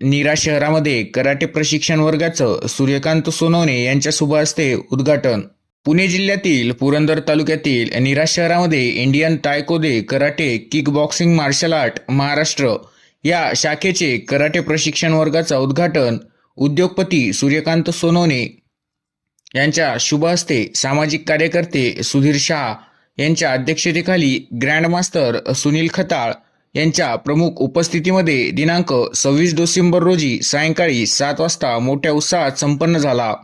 नीरा शहरामध्ये कराटे प्रशिक्षण वर्गाचं सूर्यकांत सोनवणे यांच्या शुभ हस्ते उद्घाटन. पुणे जिल्ह्यातील पुरंदर तालुक्यातील नीरा शहरामध्ये Indian taekwondo karate kick boxing martial art Maharashtra या शाखेचे कराटे प्रशिक्षण वर्गाचं उद्घाटन उद्योगपती सूर्यकांत सोनवणे यांच्या शुभ हस्ते सामाजिक कार्यकर्ते सुधीर शाह यांच्या अध्यक्षतेखाली ग्रँडमास्तर सुनील खताळ यांच्या प्रमुख उपस्थितीमध्ये दिनांक सव्वीस डिसेंबर रोजी सायंकाळी सात वाजता मोठ्या उत्साहात संपन्न झाला.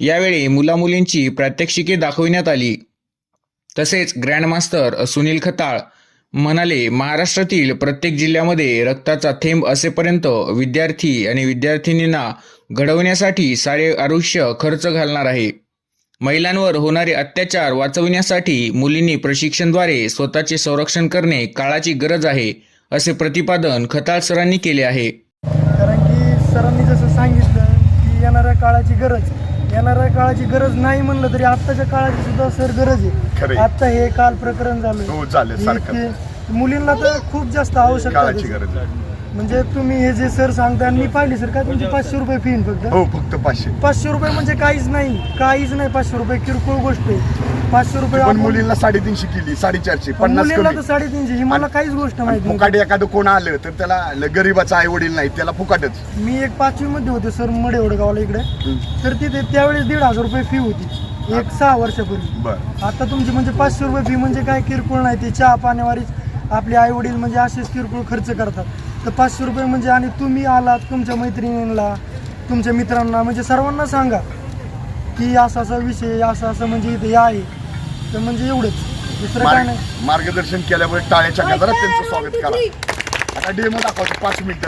यावेळी मुलामुलींची प्रात्यक्षिके दाखविण्यात आली. तसेच ग्रँडमास्तर सुनील खताळ म्हणाले महाराष्ट्रातील प्रत्येक जिल्ह्यामध्ये रक्ताचा थेंब असेपर्यंत विद्यार्थी आणि विद्यार्थिनींना घडवण्यासाठी सारे आयुष्य खर्च घालणार आहे. महिलांवर होणारे अत्याचार वाचविण्यासाठी मुलींनी प्रशिक्षणद्वारे स्वतःचे संरक्षण करणे काळाची गरज आहे असे प्रतिपादन खताळ सरांनी केले आहे. कारण की सरांनी जसं सांगितलं की येणाऱ्या काळाची गरज येणाऱ्या काळाची गरज नाही म्हणलं तरी आत्ताच्या काळाची सुद्धा सर गरज. आहे. आत्ता हे काल प्रकरण झालं. हो मुलींना तर खूप जास्त आवश्यकता म्हणजे तुम्ही हे जे सर सांगता मी पाहिली सर काय तुमची पाचशे रुपये फी फक्त? हो फक्त पाचशे. पाचशे रुपये म्हणजे काहीच नाही काहीच नाही पाचशे रुपये किरकोळ गोष्ट आहे. पाचशे रुपये पण आपण- मुलींना साडेतीनशे केली साडेचारशे पन्नास मुलींना तर कमी साडेतीनशे ही मला काहीच गोष्ट माहिती. फुकाट एखादं कोण आलं तर त्याला ल- गरीबाचा आई वडील नाही त्याला फुकाटच. मी एक पाचवी मध्ये होते सर मडे गावाला इकडे तर तिथे त्यावेळेस दीड हजार रुपये फी होती एक सहा वर्षापूर्वी. बर. आता तुमची म्हणजे पाचशे रुपये फी म्हणजे काय किरकोळ नाही ते चहा पाण्यावारीच आपले आई वडील म्हणजे असेच किरकोळ खर्च करतात. तर पाचशे रुपये म्हणजे आणि तुम्ही आलात तुमच्या मैत्रिणींना तुमच्या मित्रांना म्हणजे सर्वांना सांगा की असा असा विषय असं असं म्हणजे इथे हे आहे. तर म्हणजे एवढंच. दुसरं काय नाही. मार्गदर्शन केल्यामुळे टाळ्याच्या गजरात त्यांचं स्वागत करा. आता डेमो दाखवतो पाच मिनिटं.